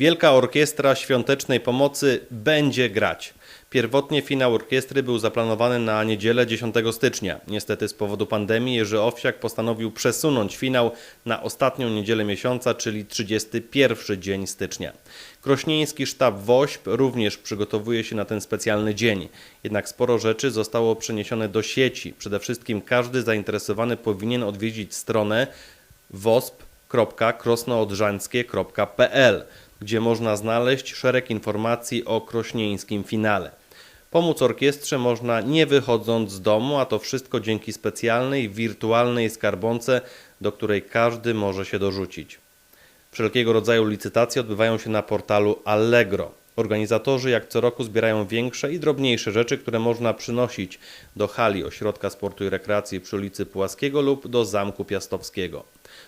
Wielka Orkiestra Świątecznej Pomocy będzie grać. Pierwotnie finał orkiestry był zaplanowany na niedzielę 10 stycznia. Niestety z powodu pandemii Jerzy Owsiak postanowił przesunąć finał na ostatnią niedzielę miesiąca, czyli 31 dzień stycznia. Krośnieński sztab WOŚP również przygotowuje się na ten specjalny dzień. Jednak sporo rzeczy zostało przeniesione do sieci. Przede wszystkim każdy zainteresowany powinien odwiedzić stronę wosp.krosnoodrzańskie.pl, gdzie można znaleźć szereg informacji o krośnieńskim finale. Pomóc orkiestrze można nie wychodząc z domu, a to wszystko dzięki specjalnej, wirtualnej skarbonce, do której każdy może się dorzucić. Wszelkiego rodzaju licytacje odbywają się na portalu Allegro. Organizatorzy jak co roku zbierają większe i drobniejsze rzeczy, które można przynosić do hali Ośrodka Sportu i Rekreacji przy ulicy Pułaskiego lub do Zamku Piastowskiego.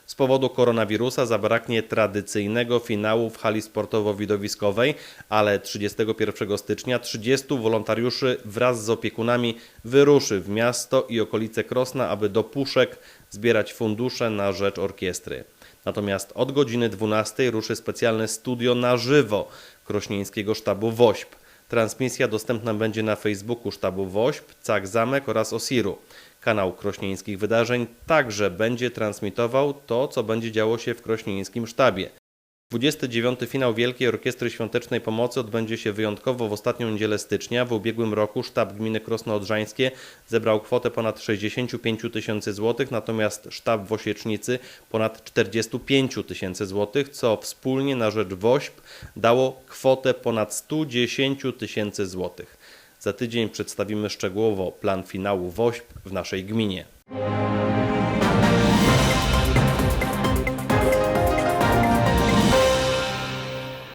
Z powodu koronawirusa zabraknie tradycyjnego finału w hali sportowo-widowiskowej, ale 31 stycznia 30 wolontariuszy wraz z opiekunami wyruszy w miasto i okolice Krosna, aby do puszek zbierać fundusze na rzecz orkiestry. Natomiast od godziny 12 ruszy specjalne studio na żywo Krośnieńskiego Sztabu WOŚP. Transmisja dostępna będzie na Facebooku Sztabu WOŚP, CAK Zamek oraz OSIR-u. Kanał Krośnieńskich Wydarzeń także będzie transmitował to, co będzie działo się w Krośnieńskim Sztabie. 29. finał Wielkiej Orkiestry Świątecznej Pomocy odbędzie się wyjątkowo w ostatnią niedzielę stycznia. W ubiegłym roku sztab gminy Krosno Odrzańskie zebrał kwotę ponad 65 tysięcy złotych, natomiast sztab w Osiecznicy ponad 45 tysięcy złotych, co wspólnie na rzecz WOŚP dało kwotę ponad 110 tysięcy złotych. Za tydzień przedstawimy szczegółowo plan finału WOŚP w naszej gminie.